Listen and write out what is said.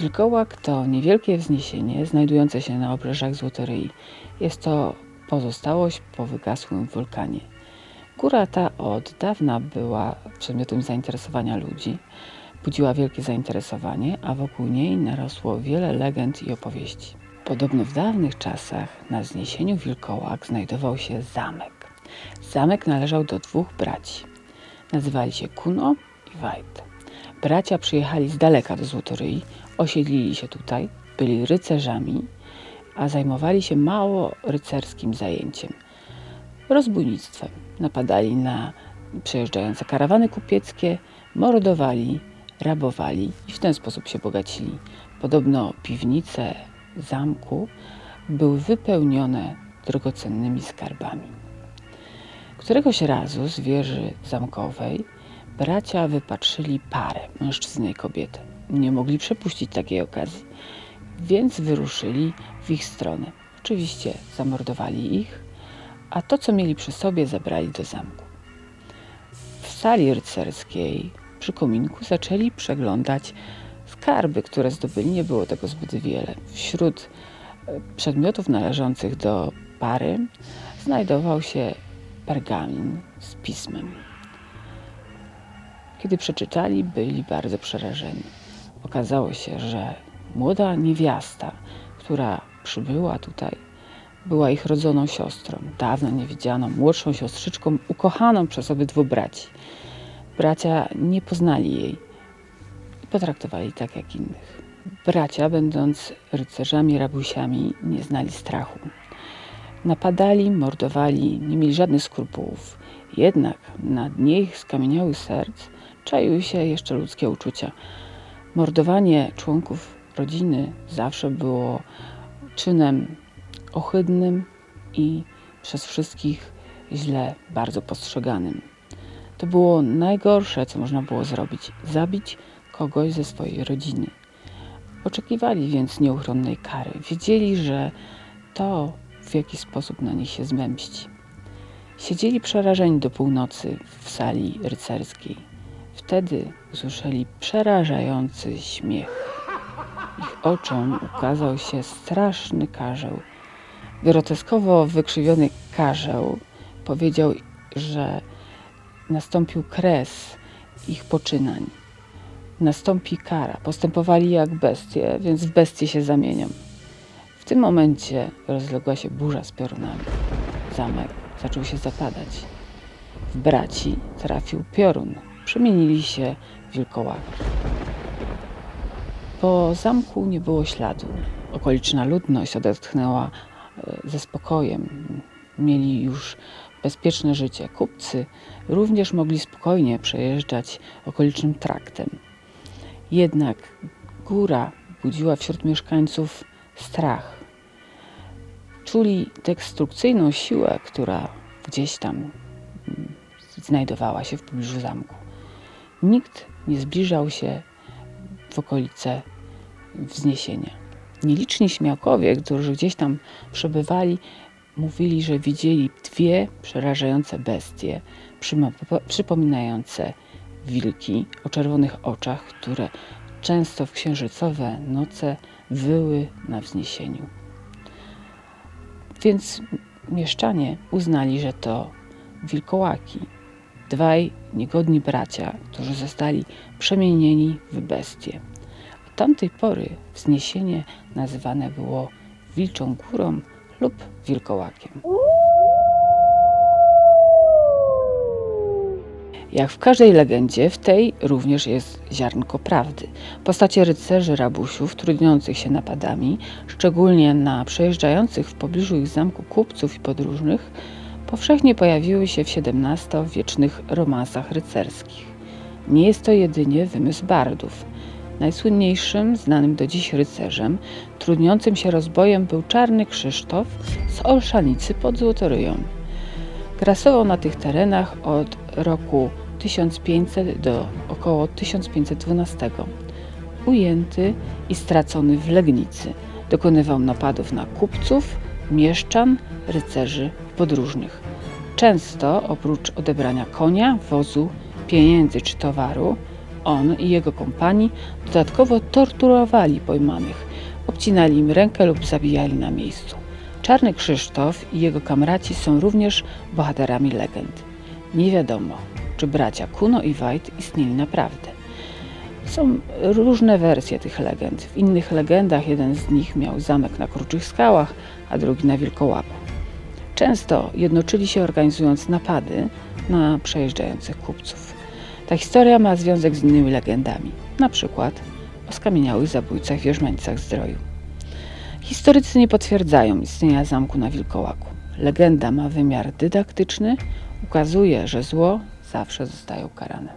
Wilkołak to niewielkie wzniesienie znajdujące się na obrzeżach Złotoryi. Jest to pozostałość po wygasłym wulkanie. Góra ta od dawna była przedmiotem zainteresowania ludzi, budziła wielkie zainteresowanie, a wokół niej narosło wiele legend i opowieści. Podobno w dawnych czasach na wzniesieniu Wilkołak znajdował się zamek. Zamek należał do dwóch braci. Nazywali się Kuno i Wajt. Bracia przyjechali z daleka do Złotoryi, osiedlili się tutaj, byli rycerzami, a zajmowali się mało rycerskim zajęciem rozbójnictwem. Napadali na przejeżdżające karawany kupieckie, mordowali, rabowali i w ten sposób się bogacili. Podobno piwnice zamku były wypełnione drogocennymi skarbami. Któregoś razu z wieży zamkowej bracia wypatrzyli parę, mężczyznę i kobietę. Nie mogli przepuścić takiej okazji, więc wyruszyli w ich stronę. Oczywiście zamordowali ich, a to, co mieli przy sobie, zabrali do zamku. W sali rycerskiej przy kominku zaczęli przeglądać skarby, które zdobyli. Nie było tego zbyt wiele. Wśród e, przedmiotów należących do pary znajdował się pergamin z pismem. Kiedy przeczytali, byli bardzo przerażeni. Okazało się, że młoda niewiasta, która przybyła tutaj, była ich rodzoną siostrą, dawno niewidzianą, młodszą siostrzyczką, ukochaną przez obydwu braci. Bracia nie poznali jej i potraktowali tak jak innych. Bracia, będąc rycerzami, rabusiami, nie znali strachu. Napadali, mordowali, nie mieli żadnych skrupułów. Jednak na dnie ich skamieniałych serc czaiły się jeszcze ludzkie uczucia. Mordowanie członków rodziny zawsze było czynem ohydnym i przez wszystkich źle bardzo postrzeganym. To było najgorsze, co można było zrobić zabić kogoś ze swojej rodziny. Oczekiwali więc nieuchronnej kary. Wiedzieli, że to w jakiś sposób na nich się zmęści. Siedzieli przerażeni do północy w sali rycerskiej. Wtedy usłyszeli przerażający śmiech. Ich oczom ukazał się straszny karzeł. Groteskowo wykrzywiony karzeł powiedział, że nastąpił kres ich poczynań. Nastąpi kara. Postępowali jak bestie, więc w bestie się zamienią. W tym momencie rozległa się burza z piorunami. Zamek zaczął się zapadać. W braci trafił piorun. Przemienili się w wilkołaki. Po zamku nie było śladu. Okoliczna ludność odetchnęła e, ze spokojem. Mieli już bezpieczne życie. Kupcy również mogli spokojnie przejeżdżać okolicznym traktem. Jednak góra budziła wśród mieszkańców strach. Czuli destrukcyjną siłę, która gdzieś tam mm, znajdowała się w pobliżu zamku. Nikt nie zbliżał się w okolice wzniesienia. Nieliczni śmiałkowie, którzy gdzieś tam przebywali, mówili, że widzieli dwie przerażające bestie, przypominające wilki o czerwonych oczach, które często w księżycowe noce wyły na wzniesieniu. Więc mieszczanie uznali, że to wilkołaki, dwaj niegodni bracia, którzy zostali przemienieni w bestie. Od tamtej pory wzniesienie nazywane było Wilczą Górą lub Wilkołakiem. Jak w każdej legendzie, w tej również jest ziarnko prawdy. Postacie rycerzy rabusiów, trudniących się napadami, szczególnie na przejeżdżających w pobliżu ich zamku kupców i podróżnych, powszechnie pojawiły się w XVII-wiecznych romansach rycerskich. Nie jest to jedynie wymysł bardów. Najsłynniejszym, znanym do dziś rycerzem, trudniącym się rozbojem był czarny Krzysztof z Olszanicy pod Złotoryją. Grasował na tych terenach od roku 1500 do około 1512. Ujęty i stracony w Legnicy, dokonywał napadów na kupców, mieszczan, rycerzy i podróżnych. Często oprócz odebrania konia, wozu, pieniędzy czy towaru, on i jego kompani dodatkowo torturowali pojmanych, obcinali im rękę lub zabijali na miejscu. Czarny Krzysztof i jego kamraci są również bohaterami legend. Nie wiadomo, czy bracia Kuno i Wajt istnieli naprawdę. Są różne wersje tych legend. W innych legendach jeden z nich miał zamek na Kruczych Skałach, a drugi na Wilkołaku. Często jednoczyli się organizując napady na przejeżdżających kupców. Ta historia ma związek z innymi legendami, na przykład o skamieniałych zabójcach wierzmańcach zdroju. Historycy nie potwierdzają istnienia zamku na Wilkołaku. Legenda ma wymiar dydaktyczny, ukazuje, że zło zawsze zostaje ukarane.